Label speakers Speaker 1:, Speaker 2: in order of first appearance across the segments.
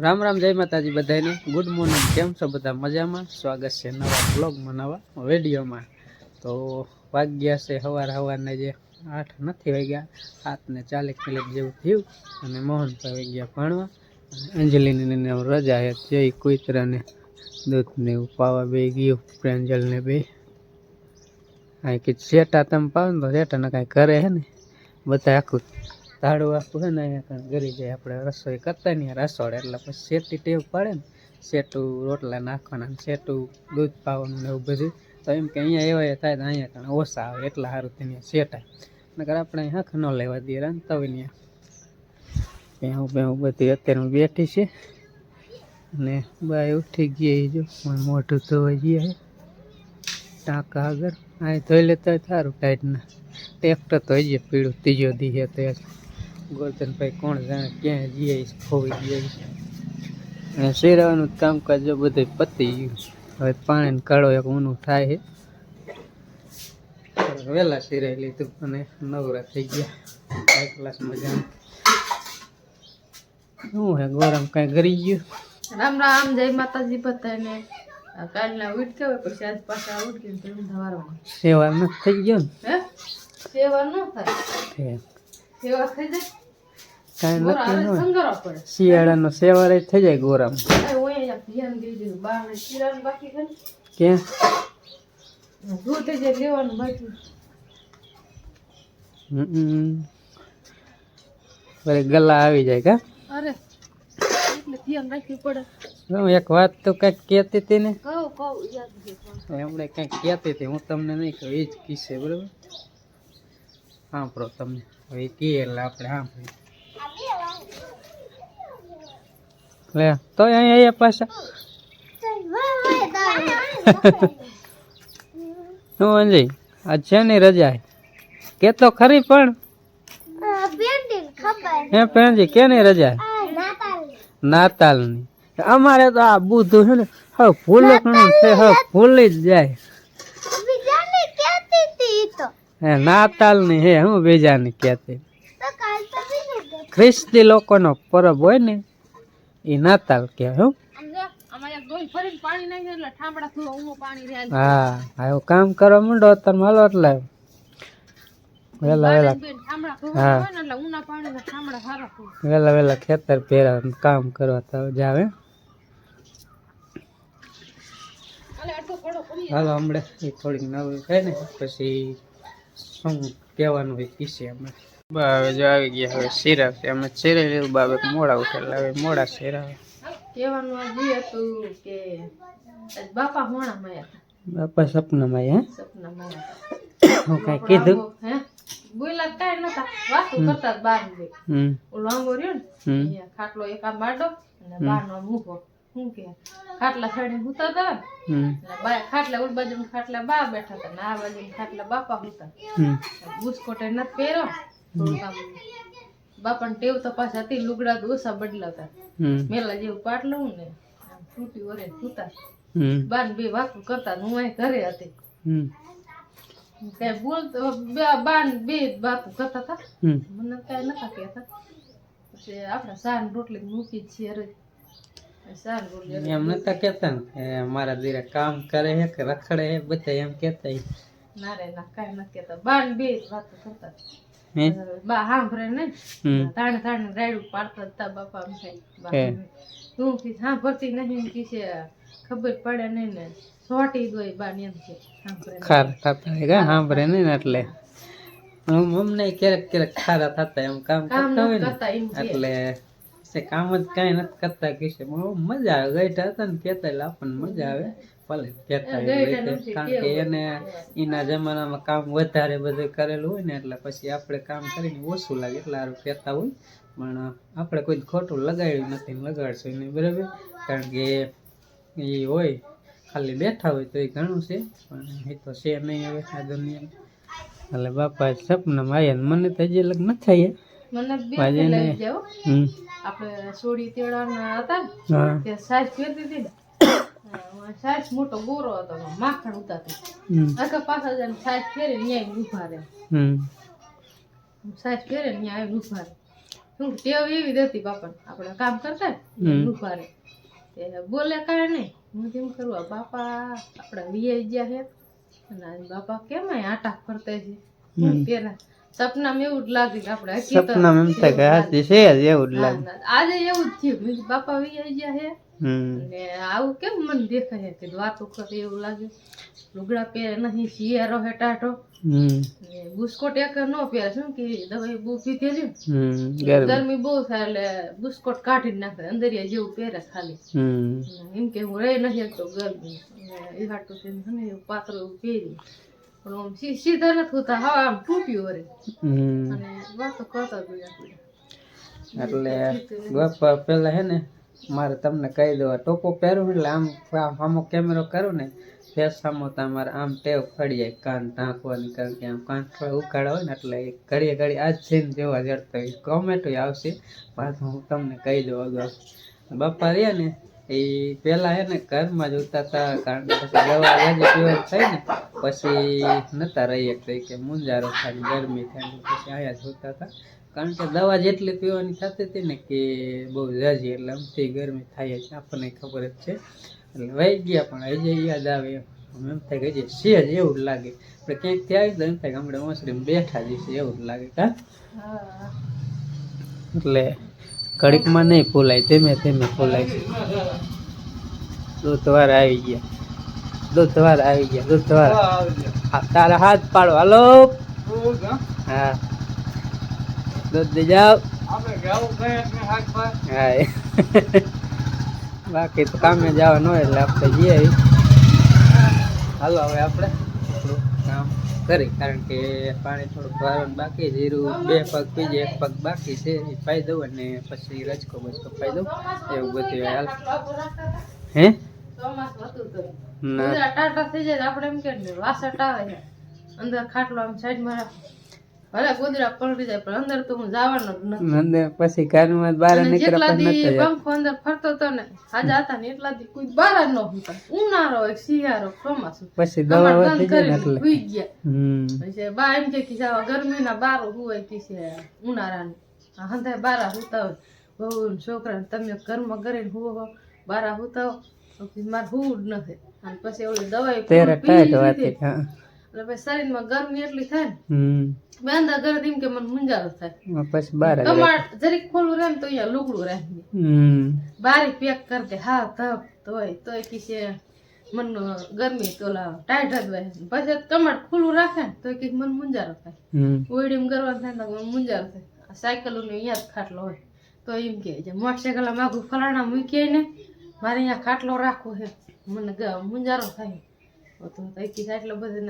Speaker 1: રામ રામ, જય માતાજી બધાને ગુડ મોર્નિંગ કેમ છો બધા? મજામાં? સ્વાગત છે નવા બ્લોગમાં નવા વિડીયોમાં. તો વાગ્યા છે સવાર સવારને જે આઠ નથી વાગ્યા સાતને ચાલીસ મિનિટ જેવું થયું અને મોહનભાઈ વાગ્યા ભણવા. અને અંજલિની ને રજા હે જય કુતરાને દૂધને એવું પાવા બે ગયું પ્રેન્જલને બે. કાંઈ કે શેટા તમે પાવ ને તો શેટાને કાંઈ કરે હે ને? બધા આખું ધાડું આખું છે ને અહીંયા ગરી જાય આપણે રસોઈ કરતા નહીં રસોડ, એટલે પછી શેટી ટેવ પડે ને શેટું રોટલા નાખવાના ને શેટું દૂધ પાવાનું ને એવું બધું. તો એમ કે અહીંયા એવા થાય તો અહીંયા કણ ઓછા આવે, એટલા સારું તેને શેટાય. નકર આપણે હખ ન લેવા દઈએ રાંધતા હોય ને ભેહું ભેહું બધી અત્યારે બેઠી છે. અને બાય ઉઠી ગઈ જો મોઢું ધોવા જઈએ ટાંકા આગળ આ ધોઈ લેતા સારું ટાઈટના ટ્રેક્ટર તો હજી પીળું, ત્રીજો દી છે તો ગોરધનભાઈ કોણ જાણે ક્યાં જઈએ ખોવી છે. અને શેરાવાનું કામકાજ જો બધું પતી ગયું હવે પાણી કાઢો એક ઊનું થાય છે. વહેલા શેરાઈ લીધું અને નવરા થઈ ગયા. એક ગ્લાસ મજા શું હે ગોરામ કાંઈ ગરી ગયું?
Speaker 2: રામ રામ જય માતાજી બધાને. કાલના ઉઠ કે પછી આજ પાછા ઉઠી તો ધવારવા
Speaker 1: સેવા ન થઈ ગયો
Speaker 2: હે? સેવા ન થાય.
Speaker 1: ને કાંઈ
Speaker 2: નથી
Speaker 1: નક્કી ન હોય. શિયાળાનો સેવા ય થઈ જાય ગોરામ ક્યાં વળી ગલા આવી જાય કા?
Speaker 2: અરે ધ્યાન રાખવી પડે.
Speaker 1: એક વાત તો કંઈક કહેતી હતી ને?
Speaker 2: કહું કહું
Speaker 1: એમણે કંઈક કહેતી હતી. હું તમને નહીં કહું એ જ કીશે બરાબર? સાંભળો તમને. હવે અહીંયા અહીંયા પાછા. હું અંજી આ છે ની રજા. કે તો ખરી પણ. હે પેણજી કે ની રજા? નાતાલની. અમારે તો આ બુધું છે ને, હવે ભૂલે ઘણું છે, હવે ભૂલી જ જાય. નાતાલની હે, હું બીજાની કહેતી. ખ્રિસ્તી લોકોનો પરબ હોય ને એ નાતાલ કહેવાય, હું. હા એવું કામ કરવા માંડો તમે હાલો એટલે. વેલા વેલા. હા. વેલા વેલા ખેતર પહેરા કામ કરવા તો જાવે હાલો, હમણાં થોડીક નવી થાય પછી શું કહેવાનું હોય કિસ્સે અમે બા હવે જો આવી ગયા હવે શેરા છે. અમે શેરે લીધું બાબે મોડા ઉઠેલા હવે મોડા શેરા
Speaker 2: કહેવાનું હજી હતું કે બાપા હોણા માયા
Speaker 1: બાપા સપનામાં હે?
Speaker 2: સપના માયા
Speaker 1: હું કાંઈ કીધું?
Speaker 2: હે? બોલા કાંઈ નતા. વાતો કરતા બાર
Speaker 1: હમ.
Speaker 2: ઓલો આંગો રહ્યો ને ખાટલો એક આ માડો અને બારનો ઊભો શું કે? ખાટલા સાઈડે હુતા હતા બા ખાટલા ઉડ બાજુ ખાટલા બા બેઠા હતા ને આ બાજુ ખાટલા બાપા હુતા. એ નથી પહેર્યો. થોડુંક આમ ટેવ તો પાછા હતી લુગડા ઓછા બદલાતા મેલા જેવું પાટલું ને તૂટી ઓરે હુતા બાર બે વાકું કરતા હું અહીં ઘરે હતી. કઈ બોલતો બે બાન બે વાતું કરતા હતા મને કઈ નતા કહેતા. પછી આપણે સાન રોટલી મૂકી જ છીએ અરે સાન રોટલી અરે.
Speaker 1: એમ નતા કેતા ને મારા દીરે કામ કરે હે કે રખડે હે બધા એમ કેતા
Speaker 2: ના રે ના કાઈ નથી કેતા. બાન બે વાત કરતા બા સાંભળે ને? તાણે તાણે રાયડું પાડતા હતા બાપા એમ થાય. તું કી સાંભળતી નહીં. કી છે ખબર પડે નહીં ને. સોટી દોય ને એમ છે.
Speaker 1: ખારા થતા હોય કા? સાંભળે નહીં એટલે? અમને ક્યારેક ક્યારેક ખારા થતા એમ કામ કરતા હોય ને એટલે છે કામ જ કાંઈ નથી કરતા કે છે બહુ મજા આવે. ગઈઠા હતા ને કહેતા એટલે આપણને મજા આવે. ભલે કહેતા કારણ કે એને એના જમાનામાં કામ વધારે બધું કરેલું હોય ને એટલે પછી આપણે કામ કરીને ઓછું લાગે એટલે સારું કહેતા હોય. પણ આપણે કોઈ ખોટું લગાડ્યું નથી ને લગાડશું નહીં બરાબર? કારણ કે એ હોય ખાલી બેઠા હોય તો એ ઘણું છે પણ એ તો છે નહીં હવે આ દુનિયામાં. એટલે બાપા સપનામાં આવ્યા મને તો હજી લગ્ન નથી
Speaker 2: મને આપણે સોડી તેડાના હતા ને
Speaker 1: હા.
Speaker 2: તે સાસ હતી ને સાસ મોટો ગોરો હતો માખણ ઉતારતી આખા પાછા જઈને સાસ પહેરે ન્યાય ઊભા રહે. સાસ ન્યાય ઊભા રહે. શું ટેવ એવી જ હતી બાપા આપણે કામ કરતા ને
Speaker 1: રે
Speaker 2: દુપારે બોલે કાંઈ નહીં. હું કેમ કરું આ બાપા આપણા વીઆઈ ગયા છે. અને બાપા કેમ આટા ફરતા છે? પેલા સપનામાં એવું જ લાગે કે આપણે
Speaker 1: સપનામાં એમ થાય કે હાથી છે જ એવું જ લાગે.
Speaker 2: આજે એવું જ થયું. મેં બાપા વીઆઈ ગયા
Speaker 1: હે.
Speaker 2: ને આવું કેમ મને દેખાય છે કે વાતો કરે એવું લાગે. લુગડા પહેરે નહીં શિયાળો હે
Speaker 1: હમ.
Speaker 2: બુસ્કોટ એક નો પહેરે શું કે દવાઈ બહુ પીધી ને.
Speaker 1: ગરમી.
Speaker 2: બહુ થાય એટલે બુસ્કોટ કાઢી નાખે અંદરિયા જેવું પહેરે ખાલી. એમ કે હું રહી નથી તો ગરમી. એ હાટું થઈને છે પાતળું પહેર્યું. પણ સીધા નથી હોતા. હા આમ તૂટ્યું વરે અને વાતો કરતા
Speaker 1: એટલે બાપા પેલા હે ને મારે તમને કહી દેવા ટોપો પહેરું એટલે આમ આમ સામો કેમેરો કરું ને ફેસ સામો તમારે આમ ટેવ ફળી જાય કાન ઢાંકવાની કારણ કે આમ કાન થોડા ઉકાળા હોય ને એટલે ઘડીએ ઘડી આજ જઈને જેવા જડતો હોય. કોમેન્ટો આવશે. પાછું હું તમને કહી દઉં અગાઉ બાપા રહ્યા ને એ પેલા હે ને ઘરમાં જ ઉતારતા કારણ કે પછી દવા વાજી પીવા થાય ને પછી નતા રહી શકતા કે મુંજારો થાય ગરમી થાય પછી આયા જ હોતા હતા. કારણ કે દવા જેટલી પીવાની થતી હતી ને કે બહુ જાજી એટલે અમથી ગરમી થાય જ આપણને ખબર જ છે. એટલે વહી ગયા પણ હજી યાદ આવે એમ. એમ થાય કે હજી છે જ એવું લાગે. આપણે ક્યાંકથી આવી તો એમ થાય કે હમણાં ઓસરીમાં બેઠા જ છે એવું જ લાગે કા? એટલે ઘડીકમાં નહીં ફોલાય, ધીમે ધીમે ફોલાય છે. દોતવાર આવી ગયા. દોતવાર આવી ગયા દોતવાર તારા હાથ પાડો હાલો. હા. દૂધ દઈ જાઓ. હા. બાકી તો કામે જવાનું હોય એટલે આપણે જઈએ. હાલો હવે આપણે. કરી, કારણ કે પાણી થોડુંક ભરવાનું બાકી જીરું બે પગ પીજે એક પગ બાકી છે, એ પાઈ દઉં અને પછી રચકો બચકો પાઈ દઉં, એવું બધું હાલ. હે? ના.
Speaker 2: ટાટા થઈ જાય આપણે એમ કે વાસટ આવે છે અંદર ખાટલો આમ સાઈડમાં રાખો ભલે ગોદડા પલટી જાય પણ અંદર તો હું જવાનો જ નથી.
Speaker 1: અંદર પછી ઘરમાં બહાર
Speaker 2: અને
Speaker 1: પણ નથી
Speaker 2: પંખો અંદર ફરતો તો ને આજે હતા ને એટલા દી કોઈ બહાર જ ન હતા ઉનાળો હોય શિયાળો ચોમાસું.
Speaker 1: પછી દવા
Speaker 2: બંધ કરીને સુઈ ગયા. પછી બા એમ કે જાવ ગરમીના બારો હુવાય કે છે ઉનાળાની. હંધાય બારા હુતા હોય. બહુ ને છોકરા તમે ઘરમાં કરીને હુવો બારા હુતા તો મારે હું જ નથી. અને પછી ઓલી દવાઈ
Speaker 1: તેરે ટાઈટ વાતી હા.
Speaker 2: એટલે પછી શરીરમાં ગરમી એટલી થાય ને બાંધા ઘરે એમ કે મને મુંજારો થાય.
Speaker 1: પછી બહાર
Speaker 2: કમાડ જરીક ખોલું રહે ને તો અહીંયા લુગડું રાખી બારી પેક કરી દે હા તપ તોય તોય કીશે મન ગરમી તો ટાઈટ જ હોય. પછી કમાડ ખુલ્લું રાખે ને કંઈક મન મુંજારો થાય. ઓઈડીમ કરવાનું થાય તો મને મુંજારો થાય. સાયકલ ને અહીંયા જ ખાટલો હોય. તો એમ કે મોટરસાયકલ માગું ફલાણા મૂકીએ ને મારે અહીંયા ખાટલો રાખવો છે. મને મુંજારો થાય. તો તો કીધા એટલો બધો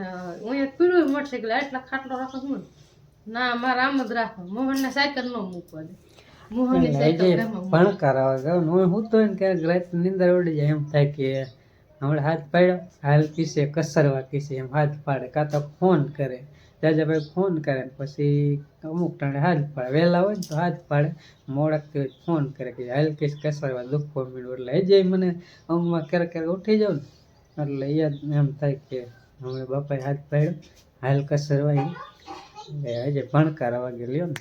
Speaker 2: અહીંયા પીળું મોટરસાયકલ એટલા ખાટલો રાખો છું ના મારે આમ જ રાખો. મોહનને સાયકલ ન મૂકવા દે.
Speaker 1: ગયો હું તો રાત નીંદર ઉડી જાય એમ થાય કે હમણાં હાથ પાડ્યો હાલ કિસે કસરવા કિસે એમ હાથ પાડે કાં તો ફોન કરે જાજાભાઈ ફોન કરે પછી અમુક ટાણે હાથ પાડે. વહેલા હોય ને તો હાથ પાડે મોડકથી ફોન કરે કે હાલ કિસ કસરવા દુઃખો મીડું એટલે હજી મને અમમાં ક્યારેક ક્યારેક ઉઠી જાઉં ને એટલે યાદ એમ થાય કે હમણાં બાપાએ હાથ પાડ્યો. હાલ કસરવાય એટલે હજી ભણકાર વાગે લ્યો ને.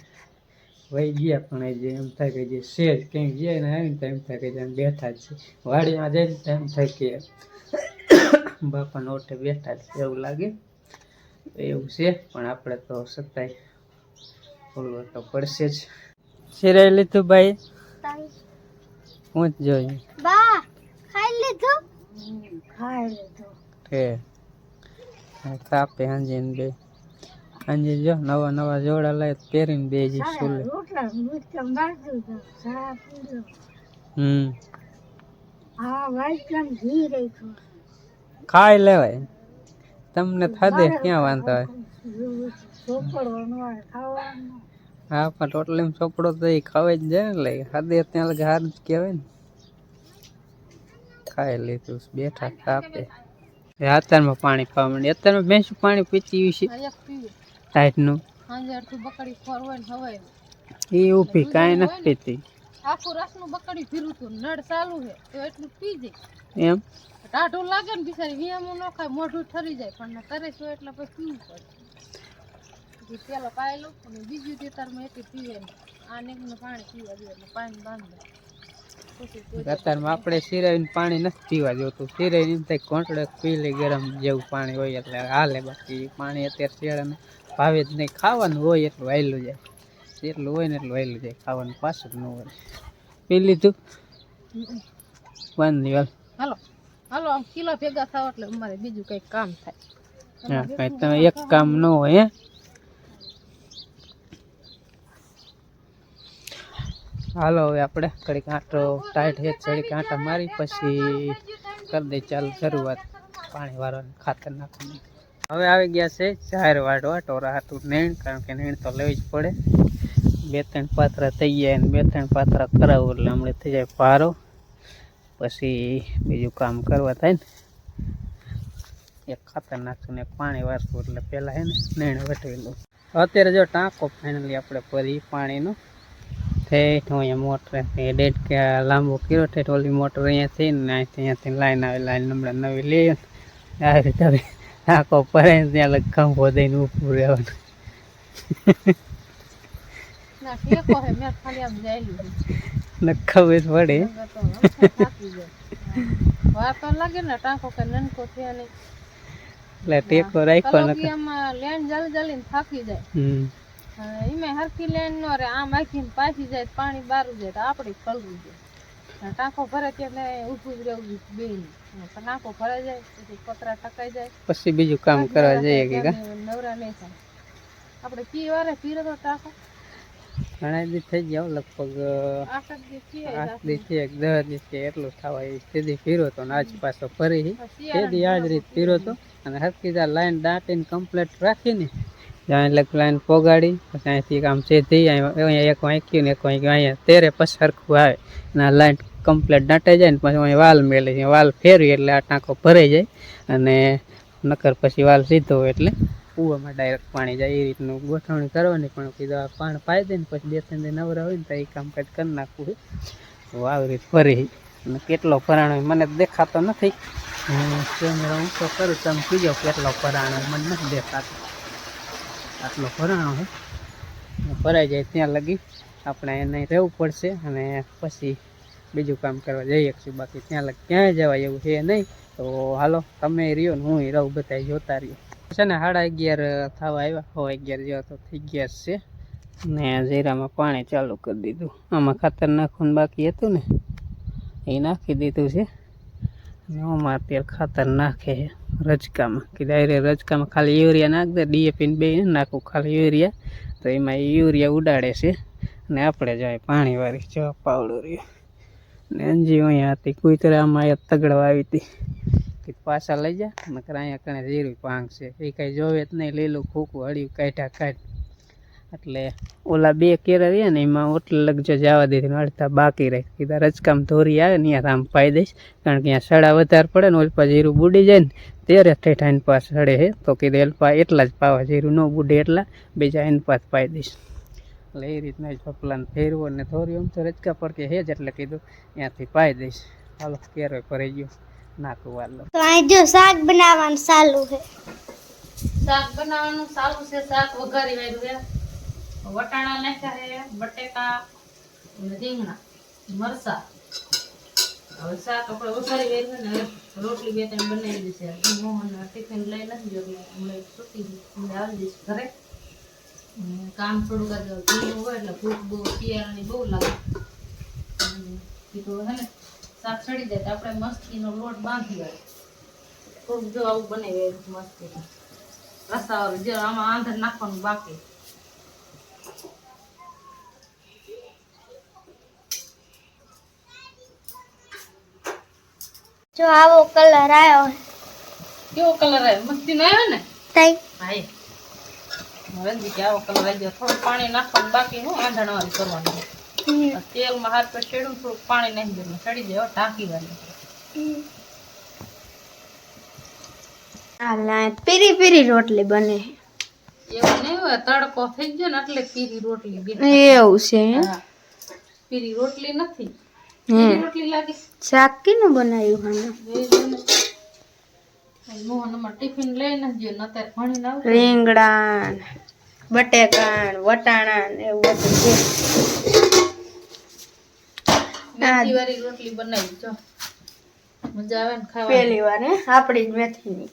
Speaker 1: વહી ગયા પણ હજી એમ થાય કે જે શેર ક્યાંક જાય ને આવીને તો એમ થાય કે જેમ બેઠા જ છે. વાડીમાં જઈને તો એમ થાય કે બાપાનો ઓટે બેઠા જ છે એવું લાગે. એવું છે પણ આપણે તો સતાય બોલવું તો પડશે જ. સિરાઈ લીધું ભાઈ? જ જોઈએ
Speaker 3: ખાઈ લીધું.
Speaker 1: કે કાપે હાંજી ને બે. હાંજી જો નવા નવા જોડા લાય પહેરીને બે જી સુલે. હમ.
Speaker 3: હા વાઈટલામ ઘી રાખ્યું
Speaker 1: ખાઈ લેવાય. તમને થદે ક્યાં વાંધો હોય? હા પણ ટોટલ ચોપડો તો એ ખાવાય જ જાય ને એટલે હાદે ત્યાં લગે જ કહેવાય ને. ખાઈ લીધું બેઠા તાપે એ અત્યારમાં પાણી પાવા માંડી અત્યારમાં ભેંસું પાણી પીતી હોય છે.
Speaker 2: પીવે.
Speaker 1: ટાઈટનું. એ ઊભી કાંઈ નથી પીતી.
Speaker 2: આખું રસનું બકડી ફીરું હતું. નળ ચાલુ છે. તો એટલું પી જાય
Speaker 1: એમ?
Speaker 2: ટાઢું લાગે ને બિચારી વિયામું ન ખાય મોઢું ઠરી જાય. પણ કરે છો એટલે પછી પીવું પડે. પેલો પાયેલો અને બીજું તેતારમાં એકે પીવે નહીં આ નીકળનું પાણી પીવા દે એટલે પાણી બાંધે.
Speaker 1: અત્યારમાં આપણે સિરાઈને પાણી નથી પીવા જોતું સિરાઈને એમ થાય કોંટડે પી લે ગરમ જેવું પાણી હોય એટલે હાલે બાકી. પાણી અત્યારે શિયાળાને ભાવે જ નહીં. ખાવાનું હોય એટલું વહેલું જાય. જેટલું હોય ને એટલું વહેલું જાય. ખાવાનું પાછું ન હોય. પી લીધું? વાંધી વાલ
Speaker 2: હાલો. હાલો. આમ કિલો ભેગા થાવ એટલે અમારે બીજું કંઈક કામ થાય.
Speaker 1: હા કાંઈ તમે એક કામ ન હોય હે? હાલો, હવે આપણે કડીક આંટો ટાઈટ હેડ ચડીક આંટા મારી, પછી કરી દઈ ચાલુ શરૂઆત. પાણી વાળવાની ખાતર નાખવાની. હવે આવી ગયા છે જાહેર વાળવા ટોરા હાટું નેણ, કારણ કે નેણ તો લેવી જ પડે. બે ત્રણ પાત્રા થઈ ગયા અને બે ત્રણ પાત્રા કરાવું એટલે હમણાં થઈ જાય પારો. પછી બીજું કામ કરવા થાય ને. એક ખાતર નાખશું ને એક પાણી વારશું એટલે પહેલાં હે ને, નેણ વટવી લઉં. અત્યારે જો ટાંકો ફાઇનલી આપણે ભરી પાણીનો. ઠેઠ અહીંયા મોટર ડેઢ કે લાંબો કર્યો ઠેઠ ઓલી મોટર અહીંયાથી ને અહીંથી અહીંયાથી લાઈન આવે લાઈન હમણાં નવી લઈએ ને. આવી રીતે આખો પડે ત્યાં લગ ખંભો દઈને ઊભું રહેવાનું.
Speaker 2: છે
Speaker 1: ખબર પડે.
Speaker 2: લાગે ને ટાંકો કે નનકો થયા નહીં.
Speaker 1: એટલે ટેકો રાખ્યો ને
Speaker 2: કલોકિયામાં લેન જલ્દી જલ્દી થાકી જાય.
Speaker 1: હમ.
Speaker 2: અને એમાં હરખી લેન નો રે આમ આખીને પાછી જાય પાણી બારું જાય તો આપણે ખલવું જાય ટાંકો ભરે ત્યારે ઊભું જ રહેવું બે ટાંકો ભરાઈ જાય પછી પતરા ટકાઈ જાય.
Speaker 1: પછી બીજું કામ કરવા જઈએ કે
Speaker 2: નવરા નહીં થાય. આપણે કી વારે પીરો તો ટાંકો?
Speaker 1: ઘણા દી થઈ ગયા લગભગ
Speaker 2: આઠ દી છીએ
Speaker 1: આઠ દી છે એક દસ દી થી એટલું થવા એ સીધી ફીરો તો આજ પાછો ફરી સીધી આજ રીત પીરો તો. અને હરકી જા લાઈન દાંટીને કમ્પ્લીટ રાખીને જ્યાં એટલે લાઈન પોગાડી, પછી અહીંથી આમ સીધી અહીંયા એક વાંક્યું ને એક વાંક્યું, અહીંયા તેરે પછી સરખું આવે. અને આ લાઈન કમ્પ્લેટ દાંટાઈ જાય ને પછી અહીં વાલ મેળે છે. વાલ ફેરવી એટલે આ ટાંકો ભરાઈ જાય અને નકર પછી વાલ સીધો હોય એટલે કૂવામાં ડાયરેક્ટ પાણી જાય. એ રીતનું ગોઠવણી કરવાની પણ કીધું, આ પાણી પાઈ દે ને પછી બે ત્રણ દિન નવરા હોય ને તો એ કામકાજ કરી નાખવું તો આવી રીત ફરી અને કેટલો ફરાણો મને દેખાતો નથી. કેમેરા ઊંચો કરું, તમે કીજો કેટલો ફરાણો મને નથી દેખાતો. આટલો ભરાણો છે ભરાઈ જાય ત્યાં લગી. આપણે એને રહેવું પડશે અને પછી બીજું કામ કરવા જઈએ છીએ. બાકી ત્યાં લગી ક્યાંય જવાય એવું છે નહીં. તો હાલો, તમે રહ્યો ને હું રહું બધા જોતા રહ્યો. છે ને સાડા અગિયાર થવા આવ્યા. હો, અગિયાર જેવા તો થઈ ગયા છે. ને જીરામાં પાણી ચાલુ કરી દીધું. આમાં ખાતર નાખવાનું બાકી હતું ને, એ નાખી દીધું છે. અને આમાં અત્યારે ખાતર નાખે છે રજકામાં. કે ડાયરેક્ટ રજકામાં ખાલી યુરિયા નાખ દે, ડીએપી બે નાખું, ખાલી યુરિયા. તો એમાં યુરિયા ઉડાડે છે અને આપણે જાય પાણીવાળી જવા પાવડો રહ્યો. ને અંજી અહીંયા હતી કુતરે આમાં અહીંયા તગડવા આવી હતી. કે પાછા લઈ જા, નકર અહીંયા કણે જીરું પાંગ છે. એ કાંઈ જોવે જ નહીં, લીલું ખૂકું હળ્યું કાઢ્યા કાઢ એટલે ઓલા બે કેરા રહ્યા ને એમાં ઓટલે લગજો જવા દીધી અડધા બાકી રહી. કીધા રજકામ ધોરી આવે ને ત્યાં આમ પાઈ દઈશ. કારણ કે અહીંયા સડા વધારે પડે ને ઓલપા જીરું બુડી જાય ને ત્યારે ઠેઠા પાસ સડે છે તો કીધું એલપા એટલા જ પાવા જીરું ન બુડે એટલા બીજા એનપાસ પાઈ દઈશ. એટલે એ રીતના જ પપલાને ફેરવો ને ધોર્યો આમ તો રજકા પડકે હે જ એટલે કીધું ત્યાંથી પાઈ દઈશ. હાલો કેરો ભરાઈ ગયો. નાખું વાલો.
Speaker 3: તો અહીં જો શાક બનાવવાનું ચાલુ છે.
Speaker 2: શાક બનાવવાનું સારું છે શાક વઘારી વાળું છે. વટાણા નાખ્યા છે, બટેકા રીંગણા, મરચા. હવે શાક આપણે વઘારી છે ને, રોટલી બે ત્રણ બનાવી છે મોહન ટિફિન લઈ નથી જો એટલે હમણાં હમણાં આવી દઈશ ઘરે. કામ થોડુંક આજે ધીમું હોય એટલે ભૂખ બહુ, શિયાળાની બહુ લાગે. કીધું હે ને, શાક ચડી જાય તો આપણે મસ્તીનો લોટ બાંધી વાળે થોડુંક જો આવું બનાવી મસ્તી રસાવાળું, જે આમાં આંધર નાખવાનું બાકી.
Speaker 3: જો આવો કલર આવ્યો
Speaker 2: કેવો કલર આવ્યો મસ્તી નો આવ્યો ને
Speaker 3: તઈ
Speaker 2: હા એ રંજી કે આવો કલર આવી ગયો થોડું પાણી નાખવાનું બાકી હું આંધણ વાળી કરવાનું આ તેલમાં હાથ પર શેડું થોડુંક પાણી નાખી દેવાનું સડી જાય હો, ઢાંકી વાળી.
Speaker 3: આ પીરી પીરી રોટલી બને.
Speaker 2: એવું નહીં હોય તડકો થઈ ગયો ને એટલે પીરી રોટલી બી
Speaker 3: એવું છે
Speaker 2: હા. પીરી રોટલી નથી. પીરી રોટલી લાગે
Speaker 3: શાક કેનું બનાવ્યું હાને
Speaker 2: ટિફિન લઈને
Speaker 3: રીંગણા બટેકા વટાણા ને એવું બધું છે.
Speaker 2: રોટલી બનાવી જો. મજા આવે ને ખાવા
Speaker 3: પહેલી વાર હે? આપણી જ મેથીની.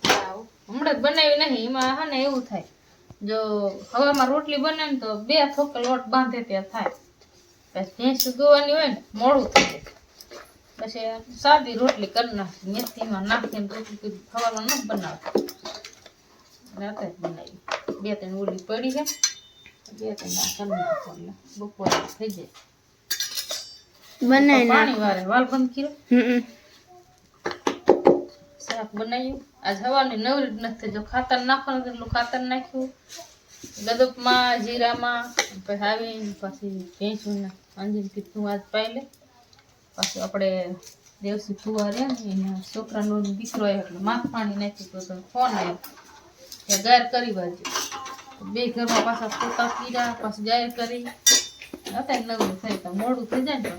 Speaker 2: હમણાં જ બનાવી નહીં એમાં હે ને એવું થાય. જો હવામાં રોટલી બને ને તો બે થોકલ લોટ બાંધે ત્યાં થાય. ભેંસ દોવાની હોય ને મોડું થઈ જાય. પછી સાદી રોટલી કરી નાખી મેથીમાં નાખીને રોટલી ખવાનું ન બનાવતી. રાતે જ બનાવી. બે ત્રણ ઓલી પડી છે. બે ત્રણ કરી નાખો એટલે બપોરે થઈ જાય.
Speaker 3: બનાવી
Speaker 2: પાણી વારે વાલ બંધ કર્યો. શાક બનાવ્યું. આજ હવાની નવરી જ નથી જો ખાતર નાખવાનું એટલું ખાતર નાખ્યું. ગદપમાં જીરામાં આવીને પછી ભેંસું અંજીર કીધું આજ પાઈ લે. પછી આપણે દેવસી ફુવા રહ્યા ને છોકરાનો દીકરો એટલે માથ પાણી નાખી તો ફોન આવ્યો કે ગાયર કરી બાજુ બે ઘરમાં પાછા ફોટા પીરા પાછું ગાયર કરી. અત્યારે નવરી થાય તો મોડું થઈ જાય ને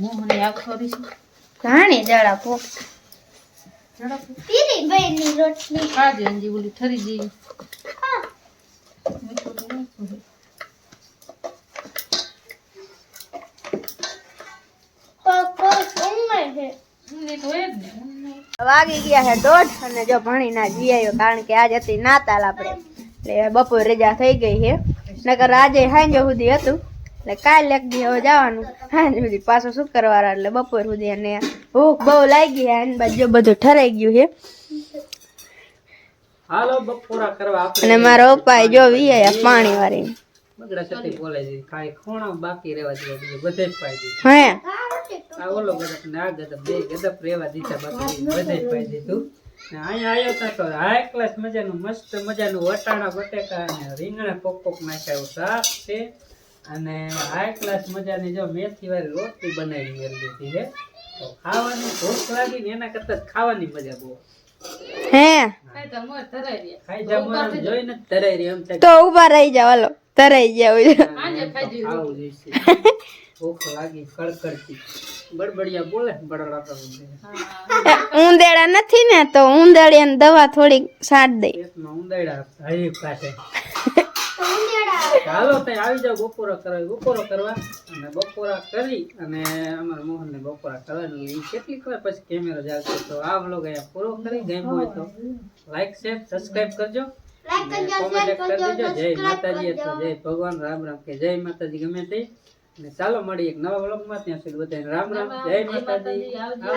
Speaker 2: મોહન આગ કરીશું
Speaker 3: ઘાણી જાડા
Speaker 2: જડા અંજી ઓલી ઠરી જઈ.
Speaker 3: વાગી ગયા છે દોઢ અને જો ભણી ના જી આવ્યો કારણ કે આજ હતી નાતાલ આપણે. એટલે બપોર રજા થઈ ગઈ છે. નકર આજે સાંજે સુધી હતું. એટલે કાલે એક દી હવે જવાનું. સાંજ સુધી પાછો શુક્રવાર એટલે બપોર સુધી અને ભૂખ બહુ લાગી અને બાજુ બધું ઠરાઈ ગયું છે.
Speaker 1: હાલો બપોરા કરવા
Speaker 3: અને મારો પપ્પાએ જો વી પાણી વાળી.
Speaker 1: બગડા સતી બોલાય છે ખાલી ખોણા બાકી રહેવા દીધા બધે જ પાઈ દીધું.
Speaker 3: હે?
Speaker 1: આ ઓલો ગદપ ને આ ગદપ બે ગદપ રહેવા દીધા બાકી બધે જ પાઈ દીધું. અહીંયા આવ્યો તા તો હાઈ ક્લાસ મજાનું મસ્ત મજાનું વટાણા બટેકા અને રીંગણા પોક કોક નાખ્યા શાક છે. અને હાઈ ક્લાસ મજાની જો મેથી વાળી રોટલી બનાવી દીધી છે. ખાવાની ભૂખ લાગી ને એના કરતા ખાવાની મજા બહુ
Speaker 3: હે?
Speaker 2: તો
Speaker 1: તરાઈ રહી
Speaker 3: જાવ હાલો તરાઈ
Speaker 1: જોઈશે. ભૂખ લાગી કડકડતી. બડબડિયા બોલે બડબડા કરે
Speaker 3: ઉંદેડા નથી ને તો ઉંદેડિયાની દવા થોડીક સાટ દે.
Speaker 1: ઉંદરડા હરી પાસે. ચાલો ત્યાં આવી જાવ બપોરા કરવા બપોરો કરવા. અને બપોરા કરી અને અમારા મોહનને બપોરા કરવાની એ કેટલીક વાર પછી કેમેરો ચાલશે તો આ વ્લોગ અહીંયા પૂરો કરી ગમ્યો હોય તો લાઈક શેર સબસ્ક્રાઈબ કરજો. કોમેન્ટ કરી દેજો. જય માતાજી અથવા જય ભગવાન રામ રામ કે જય માતાજી ગમે તે. અને ચાલો મળીએ એક નવા વ્લોગમાં ત્યાં સુધી બધાને રામ રામ જય માતાજી. આવજો.